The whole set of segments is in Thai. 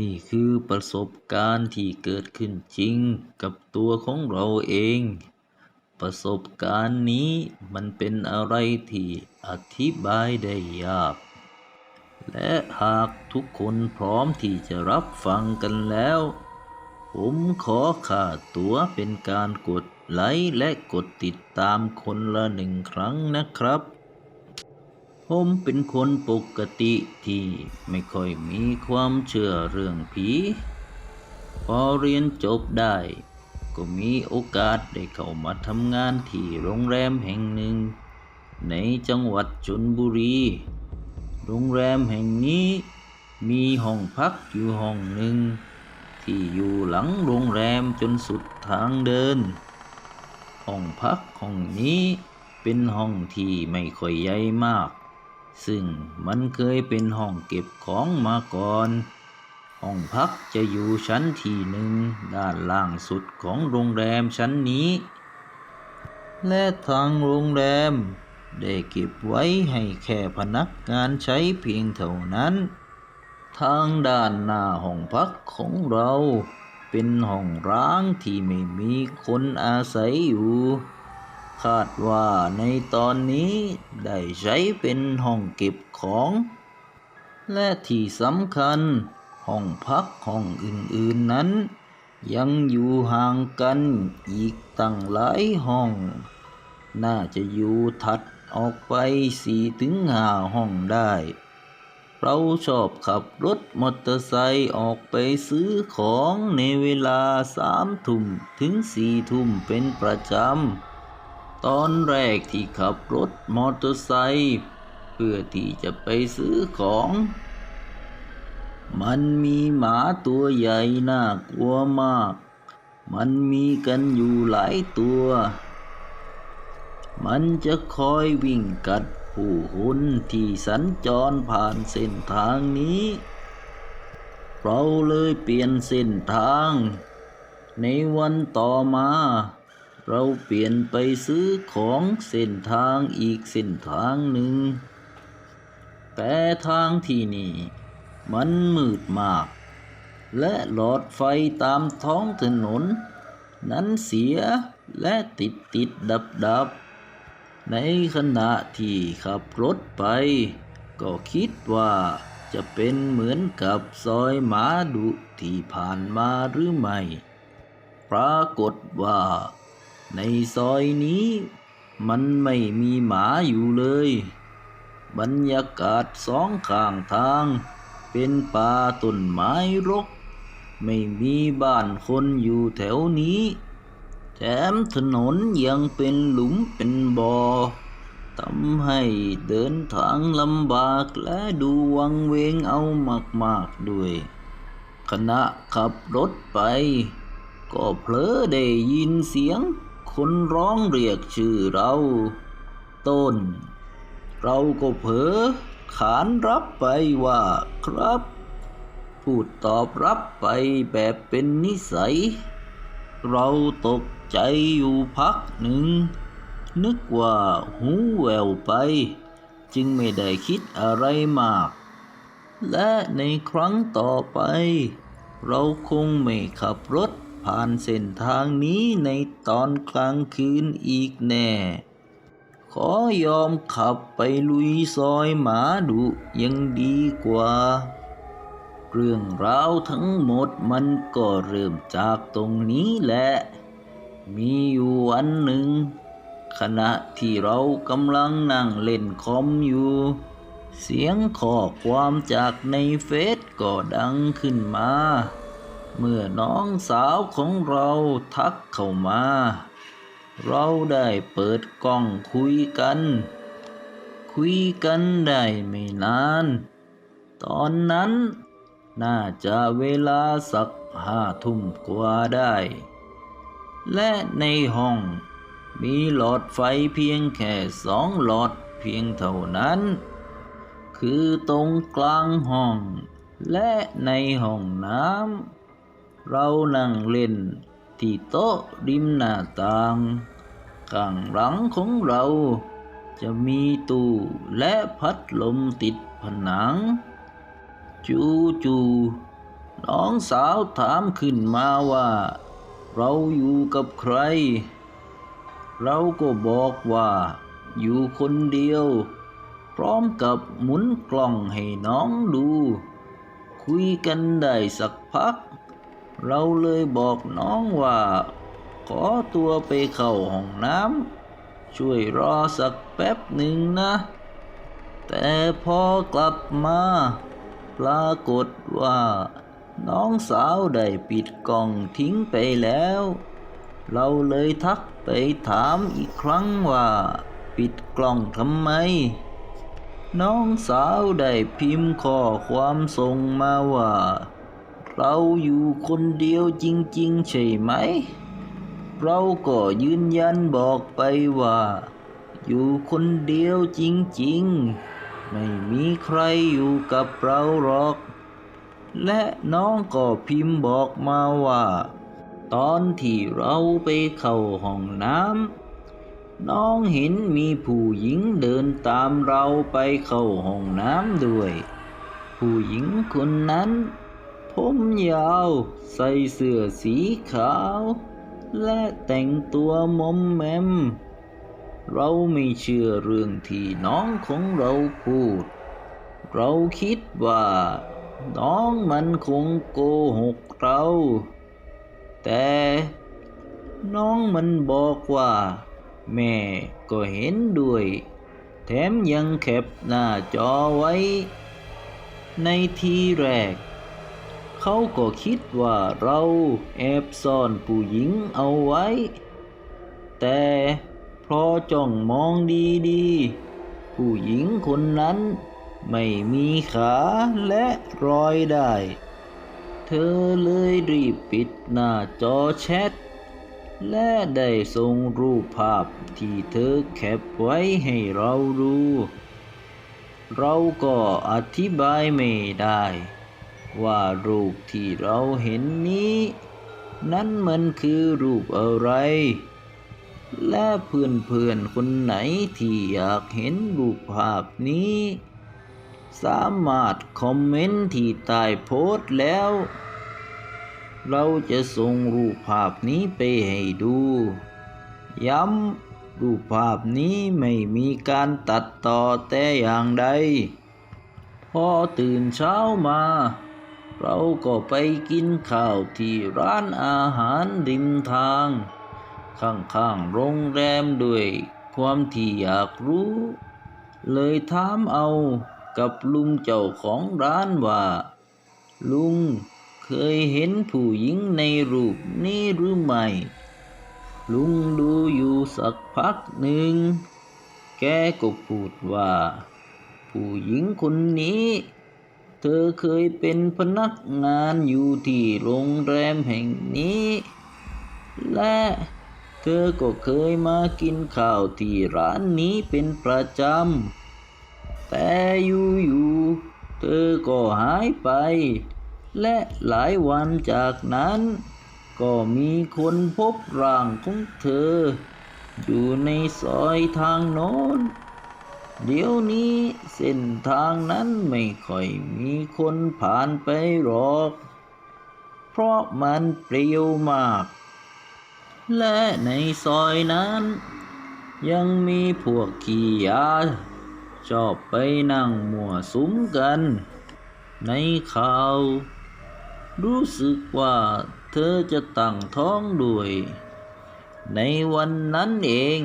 นี่คือประสบการณ์ที่เกิดขึ้นจริงกับตัวของเราเอง ประสบการณ์นี้มันเป็นอะไรที่อธิบายได้ยาก และหากทุกคนพร้อมที่จะรับฟังกันแล้ว ผมขอค่าตัวเป็นการกดไลค์และกดติดตามคนละหนึ่งครั้งนะครับ ผมเป็นคนปกติที่ไม่ค่อยมีความเชื่อเรื่องผี พอเรียนจบได้ ก็มีโอกาสได้เข้ามาทำงานที่โรงแรมแห่งหนึ่ง ในจังหวัดชนบุรี โรงแรมแห่งนี้มีห้องพักอยู่ห้องหนึ่ง ที่อยู่หลังโรงแรมจนสุดทางเดิน ห้องพักห้องนี้เป็นห้องที่ไม่ค่อยใหญ่มาก ซึ่งมันเคยเป็นห้องเก็บของมาก่อน ห้องพักจะอยู่ชั้นที่หนึ่งด้านล่างสุดของโรงแรมชั้นนี้ และทางโรงแรม ได้เก็บไว้ให้แค่พนักงานใช้เพียงเท่านั้น ทางด้านหน้าห้องพักของเรา เป็นห้องร้างที่ไม่มีคนอาศัยอยู่ คาดว่าในตอนนี้ได้ใช้เป็นห้องเก็บของ และที่สำคัญ ห้องพักห้องอื่นๆนั้น ยังอยู่ห่างกันอีกตั้งหลายห้อง น่าจะอยู่ถัดออกไปสี่ถึงห้าห้องได้ เราชอบขับรถมอเตอร์ไซค์ออกไปซื้อของในเวลาสามทุ่มถึงสี่ทุ่มเป็นประจำ ตอนแรกที่ขับรถมอเตอร์ไซค์เพื่อที่จะไปซื้อของ มันมีหมาตัวใหญ่น่ากลัวมาก มันมีกันอยู่หลายตัว มันจะคอยวิ่งกัดผู้คนที่สัญจรผ่านเส้นทางนี้ เราเลยเปลี่ยนเส้นทาง ในวันต่อมา เราเปลี่ยนไปซื้อของเส้นทางอีกเส้นทางหนึ่ง แต่ทางที่นี่มันมืดมาก และหลอดไฟตามท้องถนน นั้นเสียและติดติดดับดับ ในขณะที่ขับรถไป ก็คิดว่าจะเป็นเหมือนกับซอยหมาดุที่ผ่านมาหรือไม่ ปรากฏว่า ในซอยนี้มันไม่มีหมาอยู่เลย บรรยากาศสองข้างทาง เป็นป่าต้นไม้รก ไม่มีบ้านคนอยู่แถวนี้ แถมถนนยังเป็นหลุมเป็นบ่อทำให้เดินทางลำบากและดูวังเวงเอามากๆด้วย ขณะขับรถไป ก็เผลอได้ยินเสียง คนร้องเรียกชื่อเรา ต้น เราก็เผลอขานรับไปว่าครับ พูดตอบรับไปแบบเป็นนิสัย เราตกใจอยู่พักหนึ่ง นึกว่าหูแววไป จึงไม่ได้คิดอะไรมาก และในครั้งต่อไป เราคงไม่ขับรถ ผ่านเส้นทางนี้ในตอนกลางคืนอีกแน่ ขอยอมขับไปลุยซอยหมาดุยังดีกว่า เรื่องราวทั้งหมดมันก็เริ่มจากตรงนี้แหละ มีอยู่วันหนึ่ง ขณะที่เรากำลังนั่งเล่นคอมอยู่เสียงข้อความจากในเฟซก็ดังขึ้นมา เมื่อน้องสาวของเราทักเข้ามา เราได้เปิดกล้องคุยกัน คุยกันได้ไม่นาน ตอนนั้น น่าจะเวลาสักห้าทุ่มกว่าได้ และในห้องมีหลอดไฟเพียงแค่สองหลอดเพียงเท่านั้น คือตรงกลางห้อง และในห้องน้ำ เรานั่งเล่นที่โต๊ะริมหน้าต่างข้างหลังของเรา จะมีตู้และพัดลมติดผนัง จูจูน้องสาวถามขึ้นมาว่า เราอยู่กับใคร เราก็บอกว่า อยู่คนเดียว พร้อมกับหมุนกล้องให้น้องดู คุยกันได้สักพัก เราเลยบอกน้องว่า ขอตัวไปเข้าห้องน้ำช่วยรอสักแป๊บหนึ่งนะ แต่พอกลับมา ปรากฏว่า น้องสาวได้ปิดกล่องทิ้งไปแล้ว เราเลยทักไปถามอีกครั้งว่า ปิดกล่องทำไม น้องสาวได้พิมพ์ข้อความส่งมาว่า เราอยู่คนเดียวจริง ๆ ใช่ไหม เราก็ยืนยันบอกไปว่า อยู่คนเดียวจริง ๆ ไม่มีใครอยู่กับเราหรอก และน้องก็พิมพ์บอกมาว่า ตอนที่เราไปเข้าห้องน้ำน้องเห็นมีผู้หญิงเดินตามเราไปเข้าห้องน้ำด้วย ผู้หญิงคนนั้น ผมยาวใส่เสื้อสีขาว และแต่งตัวมอมแมม เราไม่เชื่อเรื่องที่น้องของเราพูด เราคิดว่า น้องมันคงโกหกเรา แต่น้องมันบอกว่า แม่ก็เห็นด้วย แถมยังแคปหน้าจอไว้ ในทีแรก เขาก็คิดว่าเราแอบซ่อนผู้หญิงเอาไว้ แต่พอจ้องมองดีๆ ผู้หญิงคนนั้นไม่มีขาและรอยได้ เธอเลยรีบปิดหน้าจอแชท และได้ส่งรูปภาพที่เธอแคปไว้ให้เราดู เราก็อธิบายไม่ได้ ว่ารูปที่เราเห็นนี้ นั้นมันคือรูปอะไร และเพื่อนๆคนไหนที่อยากเห็นรูปภาพนี้ สามารถคอมเมนต์ที่ใต้โพสต์แล้ว เราจะส่งรูปภาพนี้ไปให้ดู ย้ำรูปภาพนี้ไม่มีการตัดต่อแต่อย่างใดพอตื่นเช้ามา เราก็ไปกินข้าวที่ร้านอาหารริมทาง ข้างๆโรงแรมด้วยความที่อยากรู้ เลยถามเอากับลุงเจ้าของร้านว่า ลุงเคยเห็นผู้หญิงในรูปนี้หรือไม่ ลุงดูอยู่สักพักหนึ่ง แกก็พูดว่า ผู้หญิงคนนี้ เธอเคยเป็นพนักงานอยู่ที่โรงแรมแห่งนี้ และเธอก็เคยมากินข้าวที่ร้านนี้เป็นประจำ แต่อยู่ๆ เธอก็หายไป และหลายวันจากนั้น ก็มีคนพบร่างของเธอ อยู่ในซอยทางโน้น เดี๋ยวนี้เส้นทางนั้นไม่ค่อยมีคนผ่านไปหรอก เพราะมันเปรี่ยวมาก และในซอยนั้น ยังมีพวกขี้ยา ชอบไปนั่งมั่วสุมกัน ในข่าว รู้สึกว่าเธอจะตั้งท้องด้วย ในวันนั้นเอง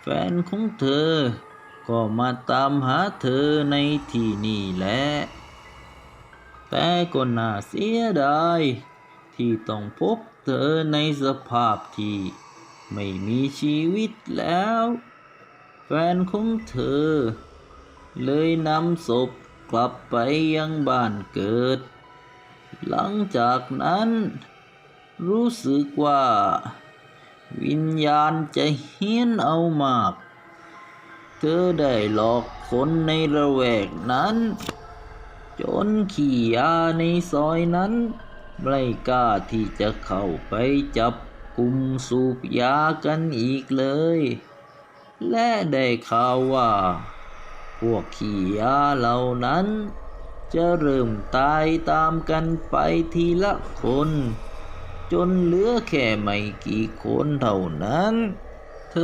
แฟนของเธอ ก็มาตามหาเธอในที่นี่แหละ แต่ก็น่าเสียดาย ที่ต้องพบเธอในสภาพที่ไม่มีชีวิตแล้ว แฟนของเธอ เลยนำศพกลับไปยังบ้านเกิด หลังจากนั้น รู้สึกว่า วิญญาณจะเฮี้ยนเอามาก เธอได้หลอกคนในระแวกนั้น จนขี่ยาในซอยนั้น ไม่กล้าที่จะเข้าไปจับกลุ่มสูบยากันอีกเลย และได้ข่าวว่า พวกขี่ยาเหล่านั้น จะเริ่มตายตามกันไปทีละคน จนเหลือแค่ไม่กี่คนเท่านั้น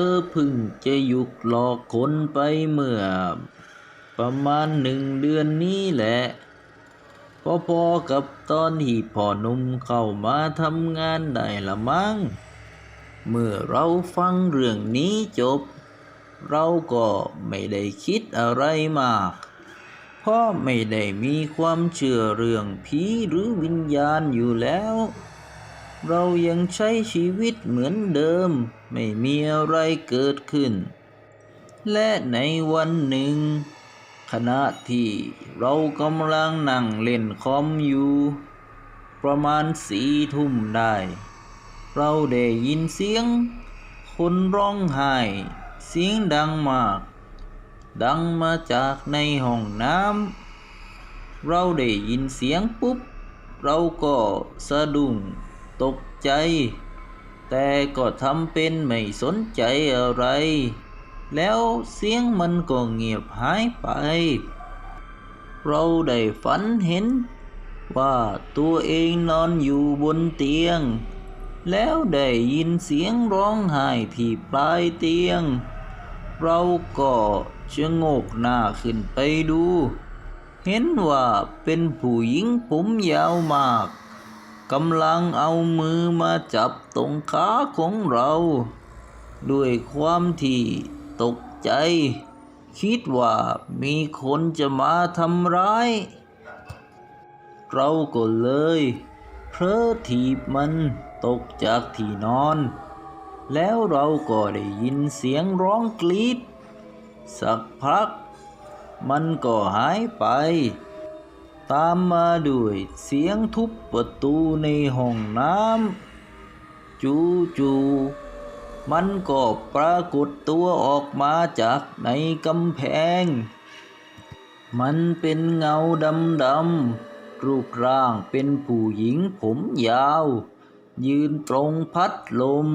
อเพึ่งจะหยุกหลอกคนไปเมื่อ ประมาณหนึ่งเดือนนี้แหละพอๆกับตอนที่พ่อนุ่มเข้ามาทำงานได้ละมั้ง เมื่อเราฟังเรื่องนี้จบ เราก็ไม่ได้คิดอะไรมาก เพราะไม่ได้มีความเชื่อเรื่องผีหรือวิญญาณอยู่แล้ว เรายังใช้ชีวิตเหมือนเดิม ไม่มีอะไรเกิดขึ้น และในวันหนึ่ง ขณะที่เรากำลังนั่งเล่นคอมอยู่ ประมาณสี่ทุ่มได้ เราได้ยินเสียง คนร้องไห้ เสียงดังมาก ดังมาจากในห้องน้ำเราได้ยินเสียงปุ๊บ เราก็สะดุ้ง ตกใจ แต่ก็ทำเป็นไม่สนใจอะไร แล้วเสียงมันก็เงียบหายไป เราได้ฝันเห็น ว่าตัวเองนอนอยู่บนเตียง แล้วได้ยินเสียงร้องไห้ที่ปลายเตียง เราก็ชะโงกหน้าขึ้นไปดู เห็นว่าเป็นผู้หญิงผมยาวมาก กำลังเอามือมาจับตรงขาของเรา ด้วยความที่ตกใจ คิดว่ามีคนจะมาทำร้าย เราก็เลยเพลอถีบมันตกจากที่นอน แล้วเราก็ได้ยินเสียงร้องกรีด สักพัก มันก็หายไป ตามมาด้วยเสียงทุบประตูในห้องน้ำจู่ๆมันก็ปรากฏตัวออกมาจากในกำแพง มันเป็นเงาดำๆรูปร่างเป็นผู้หญิงผมยาว ยืนตรงพัดลม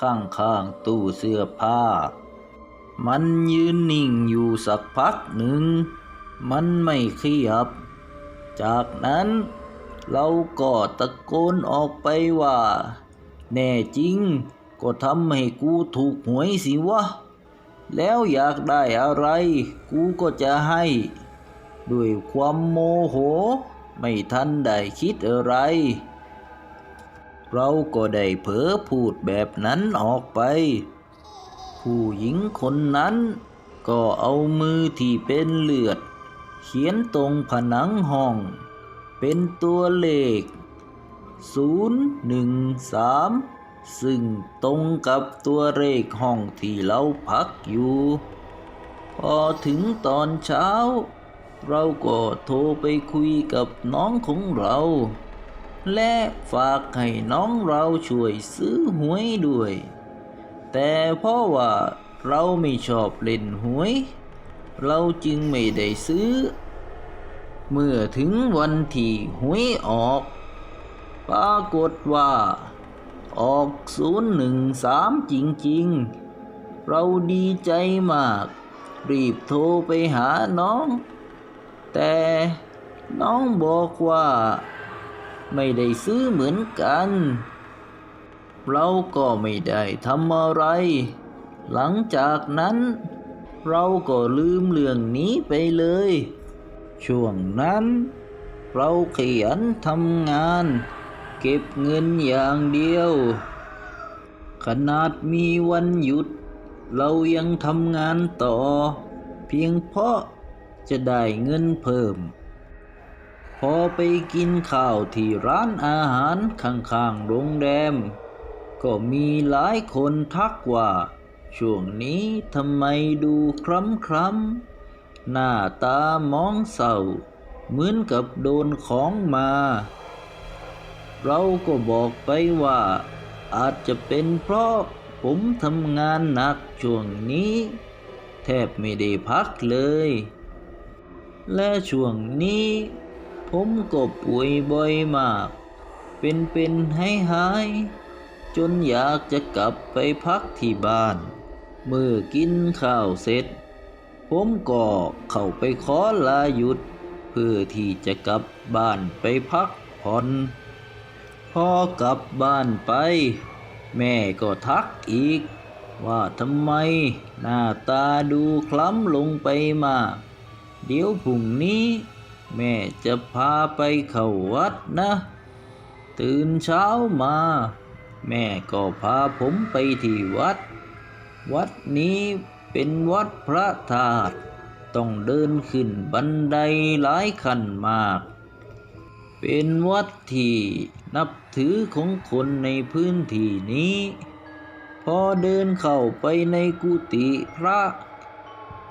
ข้างๆตู้เสื้อผ้า มันยืนนิ่งอยู่สักพักหนึ่ง มันไม่ขยับ จากนั้นเราก็ตะโกนออกไปว่า แน่จริง ก็ทำให้กูถูกหวยสิวะ แล้วอยากได้อะไร กูก็จะให้ ด้วยความโมโห ไม่ทันได้คิดอะไร เราก็ได้เผลอพูดแบบนั้นออกไป ผู้หญิงคนนั้นก็เอามือที่เป็นเลือด เขียนตรงผนังห้อง เป็นตัวเลข 013 ซึ่งตรงกับตัวเลขห้องที่เราพักอยู่ พอถึงตอนเช้า เราก็โทรไปคุยกับน้องของเรา และฝากให้น้องเราช่วยซื้อหวยด้วย แต่เพราะว่าเราไม่ชอบเล่นหวย เราจึงไม่ได้ซื้อ เมื่อถึงวันที่หวยออก ปรากฏว่า ออกศูนย์หนึ่งสามจริง ๆ เราดีใจมาก รีบโทรไปหาน้อง แต่น้องบอกว่า ไม่ได้ซื้อเหมือนกัน เราก็ไม่ได้ทำอะไร หลังจากนั้น เราก็ลืมเรื่องนี้ไปเลย ช่วงนั้น เราขยันทำงาน เก็บเงินอย่างเดียว ขนาดมีวันหยุด เรายังทำงานต่อ เพียงเพราะจะได้เงินเพิ่ม พอไปกินข้าวที่ร้านอาหารข้างๆโรงแรม ก็มีหลายคนทักว่า ช่วงนี้ทำไมดูคล้ำคล้ำหน้าตามองเศร้า เหมือนกับโดนของมา เราก็บอกไปว่า อาจจะเป็นเพราะผมทำงานหนักช่วงนี้ แทบไม่ได้พักเลย และช่วงนี้ ผมก็ป่วยบ่อยมาก เป็นเป็นให้หายจนอยากจะกลับไปพักที่บ้าน มื่อกินข้าวเสร็จ ผมก็เข้าไปขอลาหยุด เพื่อที่จะกลับบ้านไปพักผ่อนพอกลับบ้านไป แม่ก็ทักอีก ว่าทำไมหน้าตาดูคล้ำลงไปมาก เดี๋ยวพรุ่งนี้ แม่จะพาไปเข้าวัดนะ ตื่นเช้ามา แม่ก็พาผมไปที่วัด วัดนี้เป็นวัดพระธาตุต้องเดินขึ้นบันไดหลายขั้นมาก เป็นวัดที่นับถือของคนในพื้นที่นี้ พอเดินเข้าไปในกุฏิพระ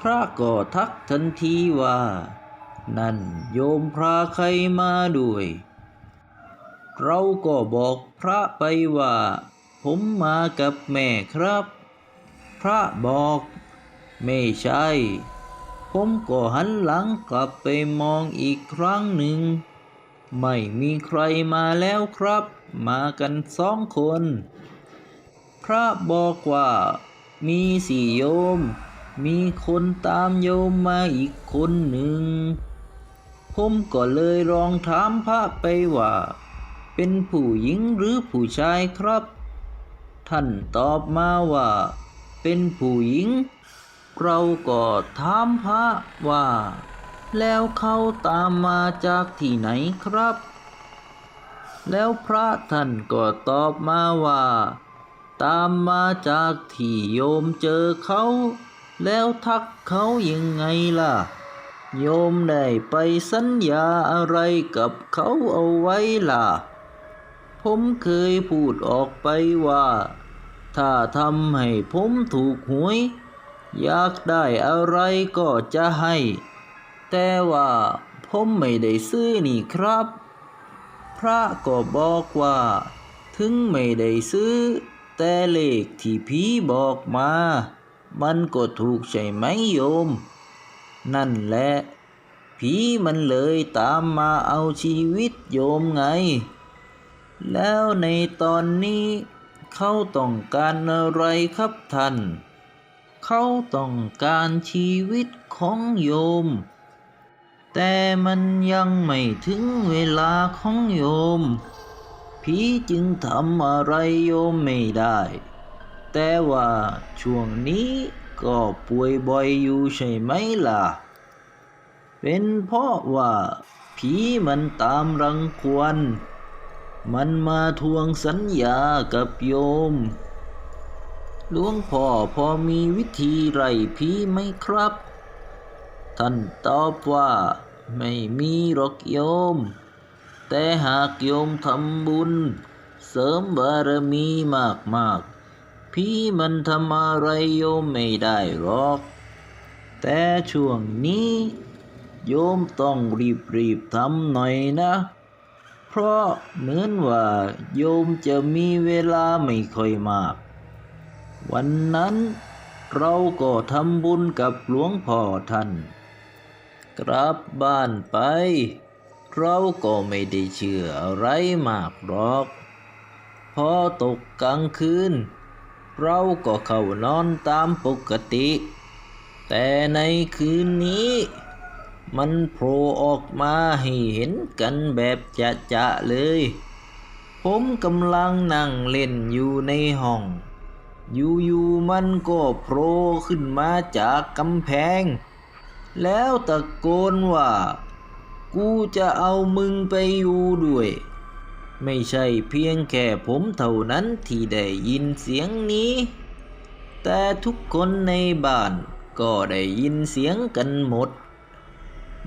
พระก็ทักทันทีว่า นั่นโยมพระใครมาด้วย เราก็บอกพระไปว่า ผมมากับแม่ครับ พระบอก ไม่ใช่ ผมก็หันหลังกลับไปมองอีกครั้งหนึ่ง ไม่มีใครมาแล้วครับ มากันสองคน พระบอกว่า มีสี่โยม มีคนตามโยมมาอีกคนหนึ่ง ผมก็เลยลองถามพระไปว่า เป็นผู้หญิงหรือผู้ชายครับ ท่านตอบมาว่า เป็นผู้หญิง เราก็ถามพระว่า แล้วเขาตามมาจากที่ไหนครับ แล้วพระท่านก็ตอบมาว่า ตามมาจากที่โยมเจอเขา แล้วทักเขายังไงล่ะ โยมได้ไปสัญญาอะไรกับเขาเอาไว้ล่ะ ผมเคยพูดออกไปว่า ถ้าทำให้ผมถูกหวย อยากได้อะไรก็จะให้ แต่ว่าผมไม่ได้ซื้อนี่ครับ พระก็บอกว่า ถึงไม่ได้ซื้อ แต่เลขที่ผีบอกมา มันก็ถูกใช่ไหมโยม นั่นแหละผีมันเลยตามมาเอาชีวิตโยมไง แล้วในตอนนี้ เขาต้องการอะไรครับท่าน เขาต้องการชีวิตของโยม แต่มันยังไม่ถึงเวลาของโยม ผีจึงทำอะไรโยมไม่ได้ แต่ว่าช่วงนี้ก็ป่วยบ่อยอยู่ใช่ไหมล่ะ เป็นเพราะว่าผีมันตามรังควร มันมาทวงสัญญากับโยม หลวงพ่อพอมีวิธีไล่ผีไหมครับ ท่านตอบว่าไม่มีหรอกโยม แต่หากโยมทำบุญ เสริมบารมีมากๆผีมันทำอะไรโยมไม่ได้หรอก แต่ช่วงนี้ โยมต้องรีบๆทำหน่อยนะ เพราะเหมือนว่าโยมจะมีเวลาไม่ค่อยมาก วันนั้นเราก็ทำบุญกับหลวงพ่อท่าน กลับบ้านไป เราก็ไม่ได้เชื่ออะไรมากหรอก พอตกกลางคืน เราก็เข้านอนตามปกติ แต่ในคืนนี้ มันโผล่ออกมาให้เห็นกันแบบจะจะๆเลย ผมกำลังนั่งเล่นอยู่ในห้อง อยู่ๆมันก็โผล่ขึ้นมาจากกำแพง แล้วตะโกนว่า กูจะเอามึงไปอยู่ด้วย ไม่ใช่เพียงแค่ผมเท่านั้นที่ได้ยินเสียงนี้ แต่ทุกคนในบ้านก็ได้ยินเสียงกันหมด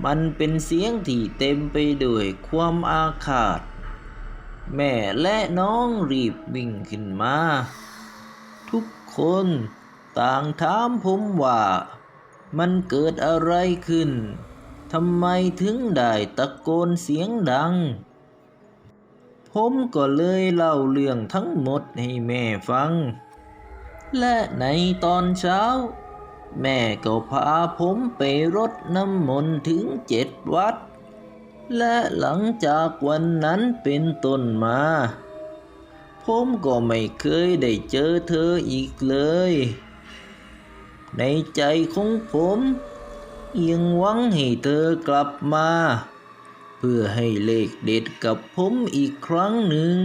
มันเป็นเสียงที่เต็มไปด้วยความอาฆาต แม่และน้องรีบวิ่งขึ้นมา ทุกคนต่างถามผมว่า มันเกิดอะไรขึ้นทำไมถึงได้ตะโกนเสียงดัง ผมก็เลยเล่าเรื่องทั้งหมดให้แม่ฟัง และในตอนเช้า แม่ก็พาผมไปรดน้ำมนต์ถึงเจ็ดวัด และหลังจากวันนั้นเป็นต้นมา ผมก็ไม่เคยได้เจอเธออีกเลย ในใจของผมยังหวังให้เธอกลับมา เพื่อให้เลขเด็ดกับผมอีกครั้งหนึ่ง